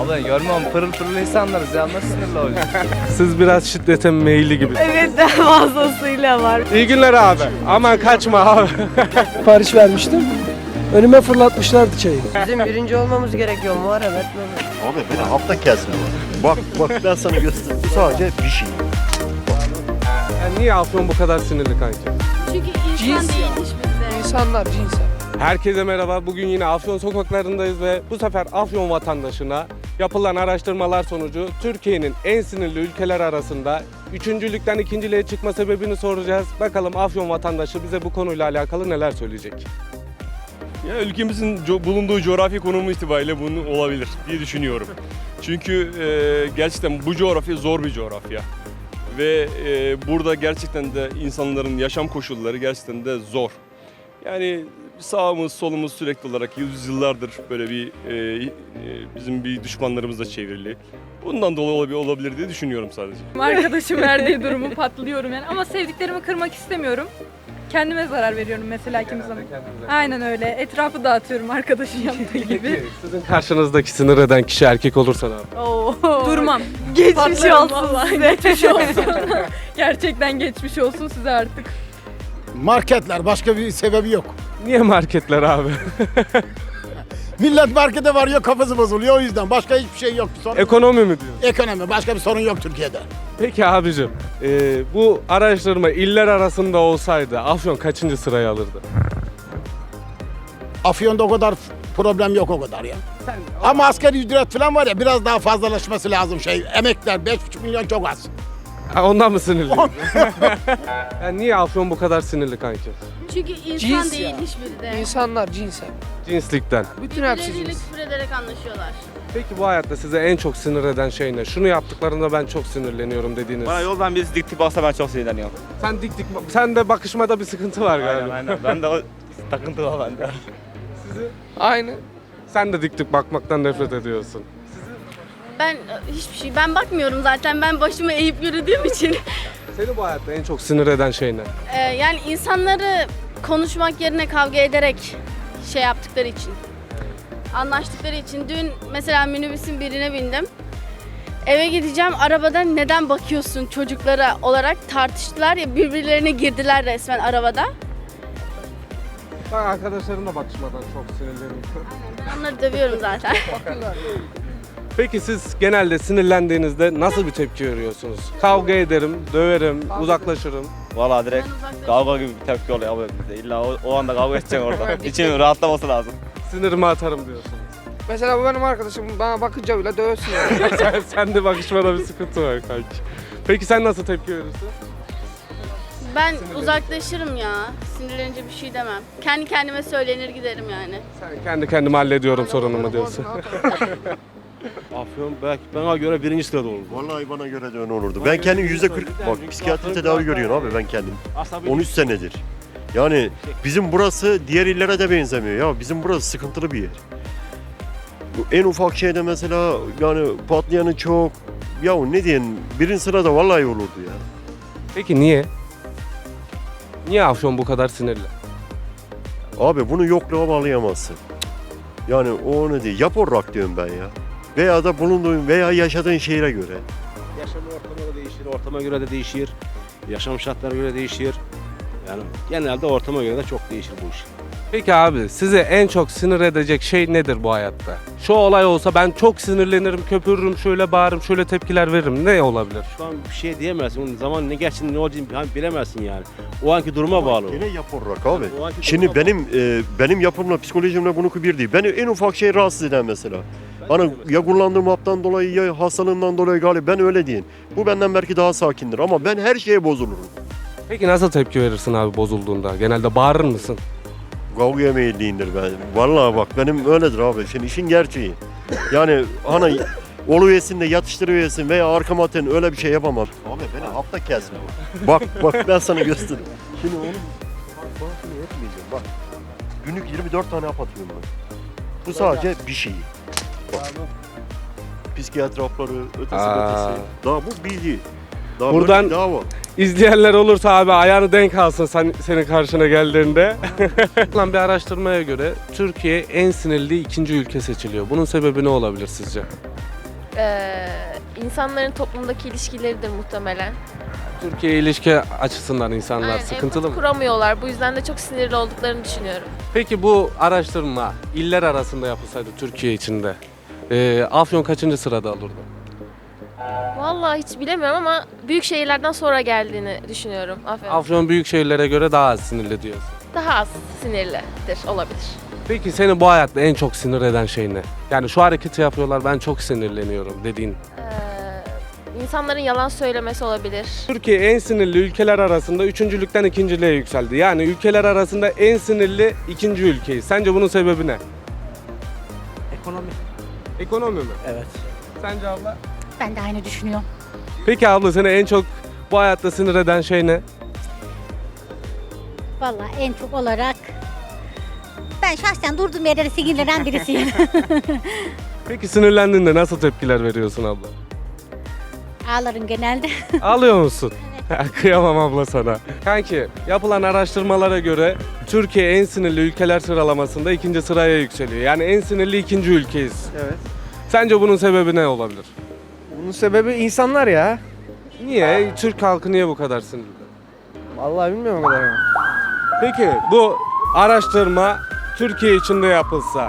Abi görmüyorum pırıl pırıl insanlarız ya nasıl sinirli olacak? Siz biraz şiddete meyilli gibi. Evet fazlasıyla var. İyi günler abi. Aman kaçma abi. Sipariş vermiştim. Önüme fırlatmışlardı çayı. Bizim birinci olmamız gerekiyor Muharrem etmemiz. Abi beni hafta kesme. Bak bak ben sana göstereyim. Bu sadece bir şey. Yani niye Afyon bu kadar sinirli kanki? Çünkü insan Cins değil ya. hiçbirisi. İnsanlar cinsel. Herkese merhaba. Bugün yine Afyon sokaklarındayız ve bu sefer Afyon vatandaşına yapılan araştırmalar sonucu Türkiye'nin en sinirli ülkeler arasında üçüncülükten ikinciliğe çıkma sebebini soracağız. Bakalım Afyon vatandaşı bize bu konuyla alakalı neler söyleyecek. Ya ülkemizin co- bulunduğu coğrafi konumu itibariyle bunu olabilir diye düşünüyorum. Çünkü e, gerçekten bu coğrafya zor bir coğrafya. Ve e, burada gerçekten de insanların yaşam koşulları gerçekten de zor. Yani sağımız solumuz sürekli olarak yüzyıllardır böyle bir e, e, bizim bir düşmanlarımızla çevrili. Bundan dolayı olabilir, olabilir diye düşünüyorum sadece. Arkadaşım verdiği durumu patlıyorum yani. Ama sevdiklerimi kırmak istemiyorum. Kendime zarar veriyorum mesela kimi zaman. Aynen öyle. Etrafı dağıtıyorum arkadaşın yaptığı gibi. Sizin karşınızdaki sinir eden kişi erkek olursa ne yapar? Durmam. Geçmiş Patlarım olsun vallahi. size. Geçmiş olsun. Gerçekten geçmiş olsun size artık. Marketler başka bir sebebi yok. Niye marketler abi? Millet markete varıyor kafası bozuluyor o yüzden. Başka hiçbir şey yok. Sorun yok. Ekonomi mi diyorsun? Ekonomi başka bir sorun yok Türkiye'de. Peki abicim, e, bu araştırma iller arasında olsaydı Afyon kaçıncı sırayı alırdı? Afyon'da o kadar problem yok o kadar ya. Ama asgari ücret falan var ya biraz daha fazlalaşması lazım şey. Emekler 5,5 milyon çok az. Ha, ondan mı sinirli? yani niye Afyon bu kadar sinirli kanki? Çünkü insan Cins değil ya. hiçbiri de. İnsanlar cinsel. Cinslikten. Bütün hepsi Birbirleriyle cins. küfür ederek anlaşıyorlar. Peki bu hayatta size en çok sinir eden şey ne? Şunu yaptıklarında ben çok sinirleniyorum dediğiniz. Bana yoldan birisi dik tip alsa ben çok sinirleniyorum. Sen dik dik sen de bakışmada bir sıkıntı var Aynen galiba. aynen. Ben de o takıntı var bende. Aynı. Sen de dik dik bakmaktan nefret ediyorsun. Ben e, hiçbir şey, ben bakmıyorum zaten. Ben başımı eğip yürüdüğüm için. Seni bu hayatta en çok sinir eden şey ne? Ee, yani insanları konuşmak yerine kavga ederek şey yaptıkları için. Anlaştıkları için. Dün mesela minibüsün birine bindim. Eve gideceğim arabadan neden bakıyorsun çocuklara olarak tartıştılar ya birbirlerine girdiler resmen arabada. Ben arkadaşlarımla bakışmadan çok sinirleniyorum. Ben onları dövüyorum zaten. Peki siz genelde sinirlendiğinizde nasıl bir tepki veriyorsunuz? Kavga ederim, döverim, uzaklaşırım. Valla direkt kavga gibi bir tepki oluyor abi bizde. İlla o, o anda kavga edeceksin orada. İçinin rahatlaması lazım. Sinirimi atarım diyorsunuz. Mesela bu benim arkadaşım bana bakınca bile dövsün yani. sen, sen de bakışmada bir sıkıntı var kanki. Peki sen nasıl tepki verirsin? Ben uzaklaşırım ya. Sinirlenince bir şey demem. Kendi kendime söylenir giderim yani. Sen kendi kendime hallediyorum sorunumu diyorsun. Afyon belki bana göre birinci sırada olur. Vallahi bana göre de öyle olurdu. Ben kendim yüzde kırk bak psikiyatri tedavi görüyorum abi ben kendim. 13 senedir. Yani bizim burası diğer illere de benzemiyor ya. Bizim burası sıkıntılı bir yer. Bu en ufak şeyde mesela yani patlayanı çok. Ya ne diyeyim birinci sırada vallahi olurdu ya. Peki niye? Niye Afyon bu kadar sinirli? Abi bunu yokluğa bağlayamazsın. Yani o ne değil. Yap olarak diyorum ben ya. Veya da bulunduğun veya yaşadığın şehire göre. Yaşam ortamı da değişir, ortama göre de değişir. Yaşam şartlarına göre değişir. Yani genelde ortama göre de çok değişir bu iş. Peki abi sizi en çok sinir edecek şey nedir bu hayatta? Şu olay olsa ben çok sinirlenirim, köpürürüm, şöyle bağırırım, şöyle tepkiler veririm. Ne olabilir? Şu an bir şey diyemezsin. Onun zaman ne geçtiğini ne olacağını yani bilemezsin yani. O anki duruma bağlı. o. Gene yap olarak abi. O anki Şimdi duruma benim e, benim yapımla psikolojimle bunu bir değil. Beni en ufak şey rahatsız eden mesela. Bana ya kullandığım haptan dolayı ya hastalığımdan dolayı galiba ben öyle diyeyim. Bu benden belki daha sakindir ama ben her şeye bozulurum. Peki nasıl tepki verirsin abi bozulduğunda? Genelde bağırır mısın? Kavgaya meyilliyimdir ben. Vallahi bak benim öyledir abi. Şimdi işin gerçeği. Yani hani oluversin de yatıştırıversin veya arkama aten öyle bir şey yapamam. Abi beni hafta kesme. bak bak ben sana göstereyim. Şimdi onu bak bahsini etmeyeceğim bak. Günlük 24 tane hap atıyorum ben. Bu sadece bir şey. Hapları, ötesi Aa. ötesi. Daha bu bilgi. Daha Buradan- böyle daha var. İzleyenler olursa abi ayağını denk alsın sen, senin karşına geldiğinde. Lan bir araştırmaya göre Türkiye en sinirli ikinci ülke seçiliyor. Bunun sebebi ne olabilir sizce? Ee, insanların toplumdaki ilişkileridir muhtemelen. Türkiye ilişki açısından insanlar Aynen, sıkıntılı empati mı? kuramıyorlar. Bu yüzden de çok sinirli olduklarını düşünüyorum. Peki bu araştırma iller arasında yapılsaydı Türkiye içinde e, Afyon kaçıncı sırada olurdu? Vallahi hiç bilemiyorum ama büyük şehirlerden sonra geldiğini düşünüyorum. Aferin. Afyon büyük şehirlere göre daha az sinirli diyorsun. Daha az sinirlidir olabilir. Peki seni bu hayatta en çok sinir eden şey ne? Yani şu hareketi yapıyorlar ben çok sinirleniyorum dediğin. Ee, insanların yalan söylemesi olabilir. Türkiye en sinirli ülkeler arasında üçüncülükten ikinciliğe yükseldi. Yani ülkeler arasında en sinirli ikinci ülkeyiz. Sence bunun sebebi ne? Ekonomi. Ekonomi mi? Evet. Sence abla? Ben de aynı düşünüyorum. Peki abla seni en çok bu hayatta sinir eden şey ne? Vallahi en çok olarak ben şahsen durduğum yere sinirlenen birisiyim. Peki sinirlendiğinde nasıl tepkiler veriyorsun abla? Ağlarım genelde. Ağlıyor musun? Kıyamam abla sana. Kanki yapılan araştırmalara göre Türkiye en sinirli ülkeler sıralamasında ikinci sıraya yükseliyor. Yani en sinirli ikinci ülkeyiz. Evet. Sence bunun sebebi ne olabilir? Bunun sebebi insanlar ya. Niye? Türk halkı niye bu kadar sinirli? Vallahi bilmiyorum o kadar yani. Peki bu araştırma Türkiye içinde yapılsa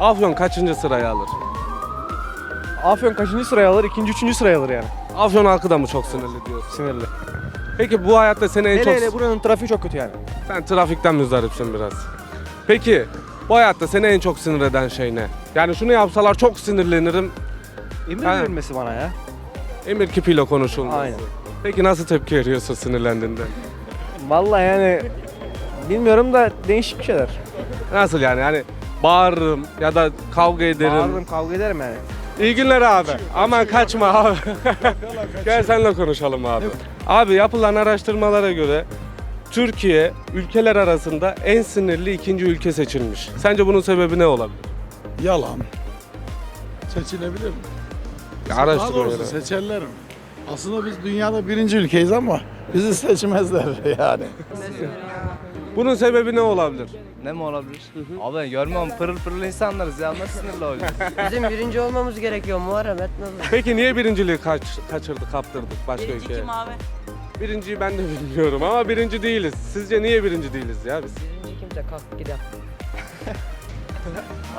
Afyon kaçıncı sıraya alır? Afyon kaçıncı sıraya alır? İkinci, üçüncü sıraya alır yani. Afyon halkı da mı çok sinirli diyorsun? Sinirli. Peki bu hayatta seni en Hele çok... hele buranın trafiği çok kötü yani. Sen trafikten müzdaripsin biraz. Peki bu hayatta seni en çok sinir eden şey ne? Yani şunu yapsalar çok sinirlenirim. Emir Aynen. verilmesi bana ya. Emir kipiyle konuşulması. Aynen. Peki nasıl tepki veriyorsun sinirlendiğinde? Vallahi yani bilmiyorum da değişik bir şeyler. Nasıl yani? Yani bağırırım ya da kavga ederim. Bağırırım kavga ederim yani. İyi günler abi. Aman kaçma abi. Gel seninle konuşalım abi. Abi yapılan araştırmalara göre Türkiye ülkeler arasında en sinirli ikinci ülke seçilmiş. Sence bunun sebebi ne olabilir? Yalan. Seçilebilir mi? Daha doğrusu seçerler mi? Aslında biz dünyada birinci ülkeyiz ama bizi seçmezler yani. Bunun sebebi ne olabilir? Ne mi olabilir? Abi görmüyorum pırıl pırıl insanlarız ya nasıl sinirli olacağız? Bizim birinci olmamız gerekiyor Muharrem etmez? Peki niye birinciliği kaç, kaçırdık, kaptırdık başka ülkeye? abi? Birinciyi ben de bilmiyorum ama birinci değiliz. Sizce niye birinci değiliz ya biz? Birinci kimse kalk gidelim.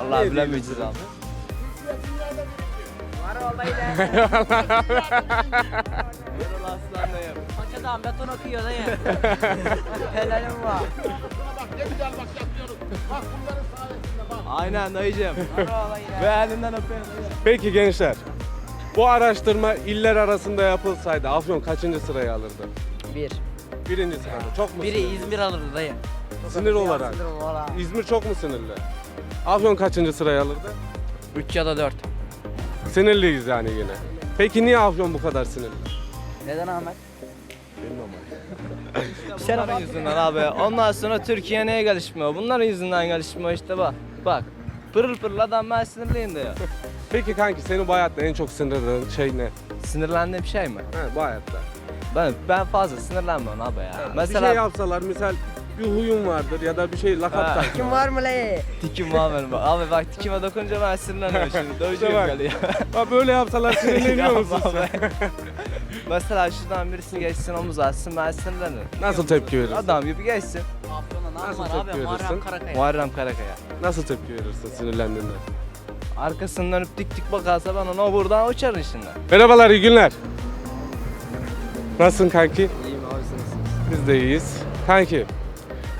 Allah bilemeyeceğiz abi. Paçadan beton akıyor dayı. Helalim var. Aynen dayıcım. Ve elinden öperim. Peki gençler. Bu araştırma iller arasında yapılsaydı Afyon kaçıncı sıraya alırdı? Bir. Birinci sırada. Çok mu Biri sinirli? İzmir alırdı dayı. Sinir olarak. Sinir valla. İzmir çok mu sinirli? Afyon kaçıncı sıraya alırdı? Üç ya da dört. Sinirliyiz yani yine. Peki niye Afyon bu kadar sinirli? Neden Ahmet? Bunların yüzünden abi. Ondan sonra Türkiye neye gelişmiyor? Bunların yüzünden gelişmiyor işte bak. Bak. Pırıl pırıl adam ben sinirliyim diyor. Peki kanki seni bu hayatta en çok sinir eden şey ne? Sinirlendiğim şey mi? He, bu hayatta. Ben ben fazla sinirlenmiyorum abi ya. Bir Mesela şey yapsalar misal bir huyun vardır ya da bir şey lakap Ha. tak. Kim var mı le? tikim var benim. Abi bak tikime dokununca ben sinirleniyorum şimdi. Döveceğim bak. geliyor. Ha böyle yapsalar sinirleniyor musun Yapma sen? be. Mesela şuradan birisi geçsin omuz atsın ben sinirlenirim. Nasıl tepki verirsin? Adam gibi geçsin. Nasıl var tepki abi? Muharrem verirsin? Karakaya. Muharrem Karakaya. Nasıl tepki verirsin sinirlendiğinde? Arkasından dönüp dik dik bakarsa ben ona buradan uçarım şimdi. Merhabalar, iyi günler. Nasılsın kanki? İyiyim abi Biz de iyiyiz. Kanki,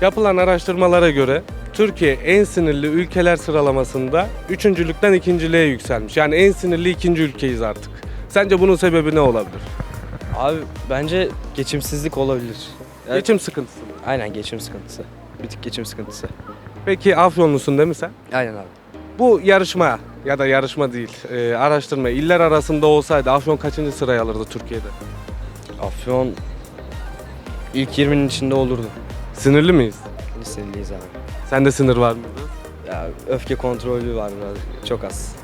yapılan araştırmalara göre Türkiye en sinirli ülkeler sıralamasında üçüncülükten ikinciliğe yükselmiş. Yani en sinirli ikinci ülkeyiz artık. Sence bunun sebebi ne olabilir? Abi bence geçimsizlik olabilir. Evet. Geçim sıkıntısı mı? Aynen geçim sıkıntısı. Bir tık geçim sıkıntısı. Peki Afyonlusun değil mi sen? Aynen abi. Bu yarışma ya da yarışma değil, e, araştırma iller arasında olsaydı Afyon kaçıncı sıraya alırdı Türkiye'de? Afyon ilk 20'nin içinde olurdu. Sinirli miyiz? Liseliyiz abi. Sende sinir var mı? Ya öfke kontrolü var biraz. Çok az.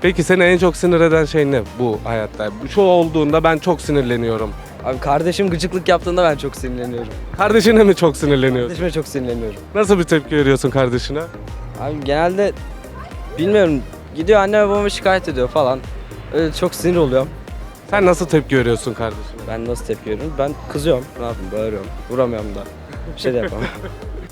Peki seni en çok sinir eden şey ne bu hayatta? Şu olduğunda ben çok sinirleniyorum. Abi kardeşim gıcıklık yaptığında ben çok sinirleniyorum. Kardeşine mi çok sinirleniyorsun? Kardeşime çok sinirleniyorum. Nasıl bir tepki veriyorsun kardeşine? Abi genelde bilmiyorum gidiyor anne babama şikayet ediyor falan. Öyle çok sinir oluyorum. Sen nasıl tepki veriyorsun kardeşim? Ben nasıl tepki veriyorum? Ben kızıyorum. Ne yapayım? Bağırıyorum. Vuramıyorum da. Bir şey de yapamam.